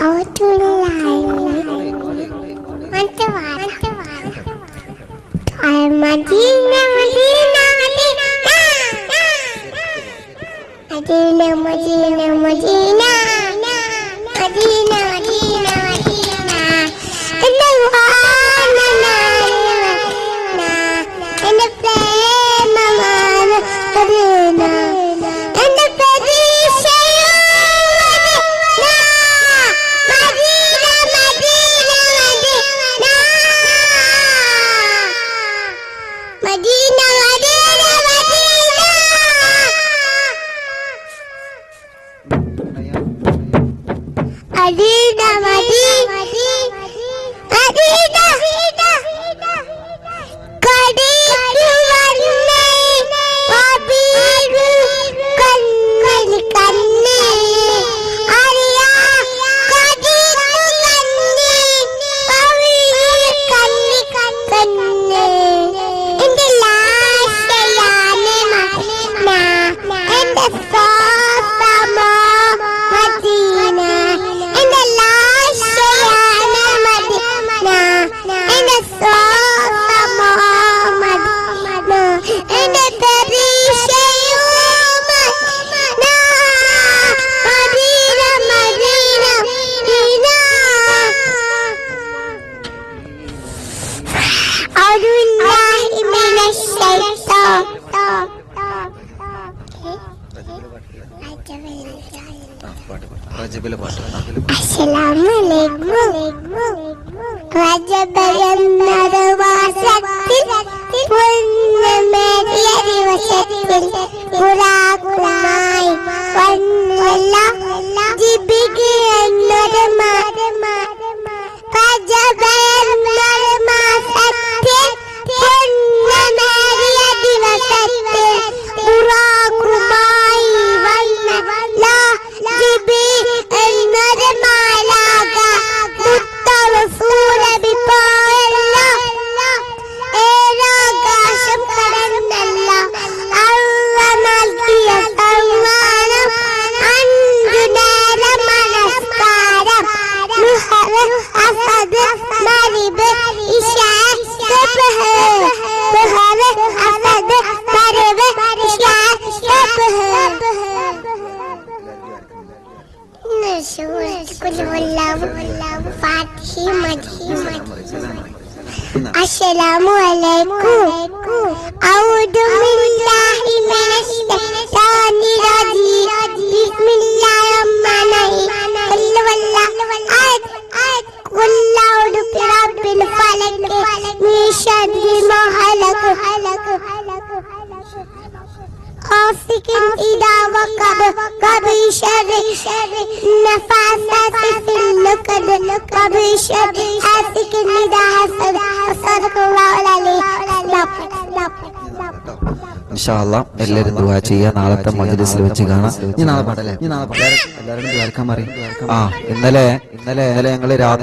có tương lai Mantua, Mantua, Al Madina, Madina, Madina, Madina, Madina, Madina, Madina. Adina, Adina, Adina, Adina. റജബിലെ പാട്ട് ജീവിക്കുന്നൊരു മരമ പജബ أصحاب مغرب إشاء صبح ظهر أصحاب مغرب إشاء صبح قل والله فاتحي مدحي السلام عليكم شر ما خلق غاسق إذا وقب ومن شر النفاثات في اللقد ومن شر حاسد إذا حسد صدق الله العلي ഇൻഷാല്ല എല്ലാവരും ദുവാ ചെയ്യുക നാളത്തെ മജ്ലിസിൽ വെച്ച് കാണാം ഇനി നാളെ പാടല്ലേ ഇനി നാളെ പാടാം എല്ലാവരും ദ്വാരക്കാൻ പറയും ആ ഇന്നലെ ഇന്നലെ ഇന്നലെ ഞങ്ങള് രാത്രി